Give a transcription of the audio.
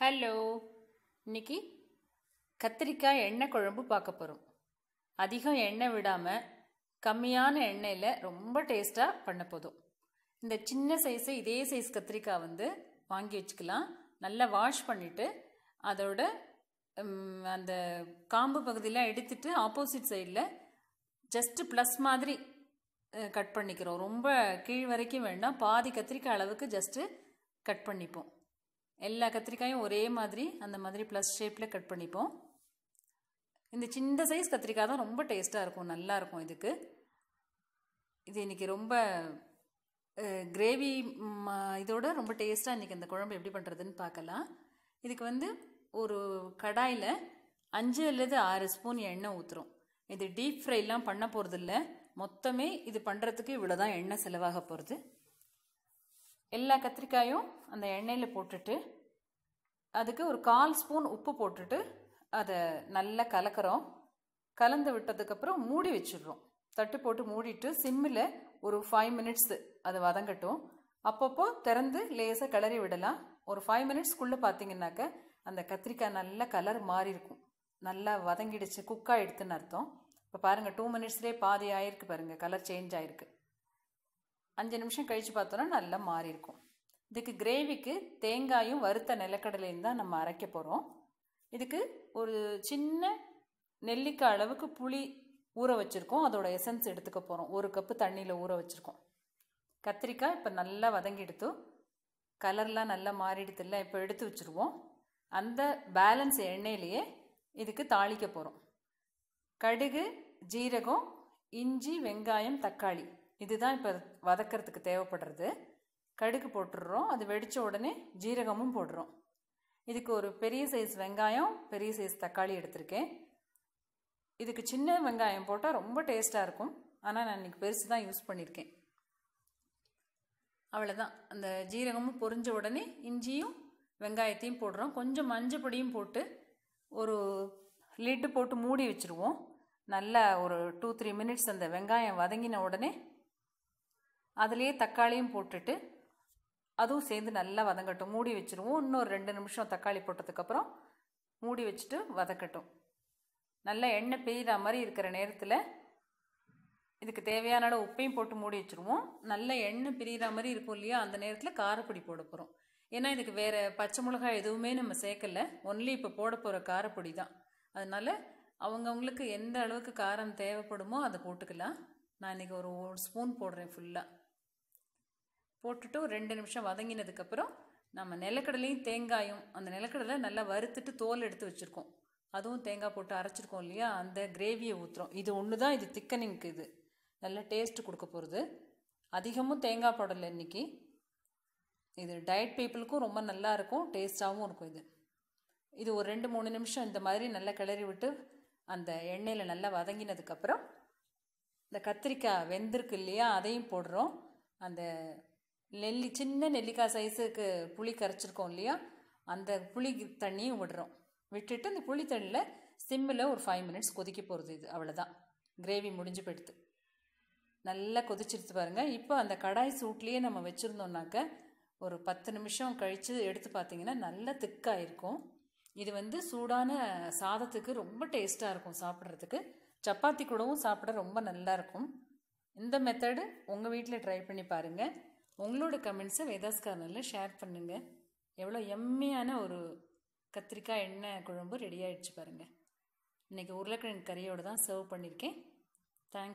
Hello இன்னைக்கு கத்திரிக்காய் எண்ணெய் குழம்பு பார்க்க போகிறோம் அதிகம் எண்ணெய் விடாமல் கம்மியான எண்ணெயில் ரொம்ப டேஸ்ட்டாக பண்ண போதும். இந்த சின்ன சைஸு இதே சைஸ் கத்திரிக்காய் வந்து வாங்கி வச்சுக்கலாம். நல்லா வாஷ் பண்ணிவிட்டு அதோட அந்த காம்பு பகுதியெலாம் எடுத்துட்டு ஆப்போசிட் சைடில் ஜஸ்ட்டு ப்ளஸ் மாதிரி கட் பண்ணிக்கிறோம். ரொம்ப கீழ் வரைக்கும் வேண்டாம். பாதி கத்திரிக்காய் அளவுக்கு ஜஸ்ட்டு கட் பண்ணிப்போம். எல்லா கத்திரிக்காயும் ஒரே மாதிரி அந்த மாதிரி ப்ளஸ் ஷேப்பில் கட் பண்ணிப்போம். இந்த சின்ன சைஸ் கத்திரிக்காய் தான் ரொம்ப டேஸ்ட்டாக இருக்கும் நல்லா இருக்கும் இதுக்கு. இது இன்றைக்கி ரொம்ப கிரேவி இதோட ரொம்ப டேஸ்ட்டாக இன்றைக்கி இந்த குழம்பு எப்படி பண்ணுறதுன்னு பார்க்கலாம். இதுக்கு வந்து ஒரு கடாயில் அஞ்சு அல்லது ஆறு ஸ்பூன் எண்ணெய் ஊற்றுறோம் இது டீப் ஃப்ரைலாம் பண்ண போகிறதில்ல மொத்தமே இது பண்ணுறதுக்கு இவ்வளோ தான் எண்ணெய் செலவாக போகிறது எல்லா கத்திரிக்காயும் அந்த எண்ணெயில் போட்டுட்டு அதுக்கு ஒரு கால் ஸ்பூன் உப்பு போட்டுட்டு அதை நல்லா கலக்கிறோம். கலந்து விட்டதுக்கப்புறம் மூடி வச்சிடுறோம். தட்டு போட்டு மூடிட்டு சிம்மில் ஒரு ஃபைவ் மினிட்ஸு அது வதங்கட்டும். அப்பப்போ திறந்து லேசாக கிளறி விடலாம். ஒரு ஃபைவ் மினிட்ஸ்க்குள்ளே பார்த்தீங்கன்னாக்க அந்த கத்திரிக்காய் நல்ல கலர் மாறி இருக்கும். நல்லா வதங்கிடுச்சு குக் ஆகிடுதுன்னு அர்த்தம். இப்போ பாருங்கள் டூ மினிட்ஸ்லேயே பாதி ஆயிருக்கு பாருங்கள் கலர் சேஞ்ச் ஆயிருக்கு. அஞ்சு நிமிஷம் கழித்து பார்த்தோன்னா நல்லா மாறி இருக்கும் இதுக்கு கிரேவிக்கு தேங்காயும் வறுத்த நிலக்கடலையும் தான் நம்ம அரைக்க போகிறோம் இதுக்கு ஒரு சின்ன நெல்லிக்காய் அளவுக்கு புளி ஊற வச்சுருக்கோம். அதோட எசன்ஸ் எடுத்துக்க போகிறோம் ஒரு கப்பு தண்ணியில் ஊற வச்சுருக்கோம். கத்திரிக்காய் இப்போ நல்லா வதங்கி எடுத்து கலர்லாம் நல்லா மாறிடுதில்ல இப்போ எடுத்து வச்சுருவோம். அந்த பேலன்ஸ் எண்ணெயிலேயே இதுக்கு தாளிக்க போகிறோம் கடுகு ஜீரகம் இஞ்சி வெங்காயம் தக்காளி. இதுதான் இப்போ வதக்கிறதுக்கு தேவைப்படுறது. கடுகு போட்டுடுறோம். அது வெடித்த உடனே ஜீரகமும் போடுறோம். இதுக்கு ஒரு பெரிய சைஸ் வெங்காயம் பெரிய சைஸ் தக்காளி எடுத்திருக்கேன். இதுக்கு சின்ன வெங்காயம் போட்டால் ரொம்ப டேஸ்ட்டாக இருக்கும். ஆனால் நான் இன்றைக்கி பெருசு தான் யூஸ் பண்ணியிருக்கேன் அவ்வளோதான் அந்த ஜீரகமும் பொரிஞ்ச உடனே இஞ்சியும் வெங்காயத்தையும் போடுறோம். கொஞ்சம் மஞ்சள் பொடியும் போட்டு ஒரு லிட்டு போட்டு மூடி வச்சுருவோம். நல்லா ஒரு டூ த்ரீ மினிட்ஸ் அந்த வெங்காயம் வதங்கின உடனே அதுலேயே தக்காளியும் போட்டுட்டு அதுவும் சேர்ந்து நல்லா வதங்கட்டும். மூடி வச்சுருவோம். இன்னொரு ரெண்டு நிமிஷம் தக்காளி போட்டதுக்கப்புறம் மூடி வச்சுட்டு வதக்கட்டும். நல்லா எண்ணெய் பெய்கிற மாதிரி இருக்கிற நேரத்தில் இதுக்கு தேவையான அளவு உப்பையும் போட்டு மூடி வச்சுருவோம். நல்ல எண்ணெய் பிரிகிற மாதிரி இருக்கும் இல்லையா? அந்த நேரத்தில் காரப்பொடி போட போகிறோம் ஏன்னா இதுக்கு வேறு பச்சை மிளகாய் எதுவுமே நம்ம சேர்க்கல. ஒன்லி இப்போ போட போகிற காரப்பொடி தான். அதனால் அவங்கவுங்களுக்கு எந்த அளவுக்கு காரம் தேவைப்படுமோ அதை போட்டுக்கலாம். நான் இன்றைக்கி ஒரு ஒரு ஸ்பூன் போடுறேன் ஃபுல்லாக போட்டுட்டு ஒரு ரெண்டு நிமிஷம் வதங்கினதுக்கப்புறம் நம்ம நிலக்கடலையும் தேங்காயும் அந்த நிலக்கடலை நல்லா வறுத்துட்டு தோல் எடுத்து வச்சுருக்கோம். அதுவும் தேங்காய் போட்டு அரைச்சிருக்கோம் இல்லையா? அந்த கிரேவியை ஊற்றுறோம் இது ஒன்று தான் இது திக்கனிங்க்கு இது. நல்ல டேஸ்ட்டு கொடுக்க போகிறது அதிகமும் தேங்காய் போடலை இன்றைக்கி இது டயட் பீப்புளுக்கும் ரொம்ப நல்லா இருக்கும் டேஸ்ட்டாகவும் இருக்கும் இது. இது ஒரு ரெண்டு மூணு நிமிஷம் இந்த மாதிரி நல்லா கிளறி விட்டு அந்த எண்ணெயில் நல்லா வதங்கினதுக்கப்புறம் இந்த கத்திரிக்காய் வெந்திருக்கு இல்லையா? அதையும் போடுறோம். அந்த நெல்லி சின்ன நெல்லிக்காய் சைஸுக்கு புளி கரைச்சிருக்கோம் இல்லையா? அந்த புளி தண்ணியும் விடுறோம். விட்டுட்டு அந்த புளி தண்ணியில் சிம்மில் ஒரு ஃபைவ் மினிட்ஸ் கொதிக்க போகிறது இது. அவ்வளோதான் கிரேவி முடிஞ்சு போயிடுது. நல்லா கொதிச்சிருத்து பாருங்கள் இப்போ அந்த கடாய் சூட்லேயே நம்ம வச்சுருந்தோம்னாக்க ஒரு பத்து நிமிஷம் கழித்து எடுத்து பார்த்தீங்கன்னா நல்லா திக்காக இருக்கும் இது வந்து சூடான சாதத்துக்கு ரொம்ப டேஸ்ட்டாக இருக்கும் சாப்பிட்றதுக்கு. சப்பாத்தி கூடவும் சாப்பிட ரொம்ப நல்லாயிருக்கும் இந்த மெத்தடு உங்கள் வீட்டில் ட்ரை பண்ணி பாருங்கள் உங்களோட கமெண்ட்ஸை வேதாஸ் கார்னரில் ஷேர் பண்ணுங்கள் எவ்வளோ எம்மையான ஒரு கத்திரிக்காய் எண்ணெய் குழம்பு ரெடி ஆகிடுச்சு பாருங்கள் இன்றைக்கி உருளைக்கிழங்கு கறியோடு தான் சர்வ் பண்ணியிருக்கேன் தேங்க்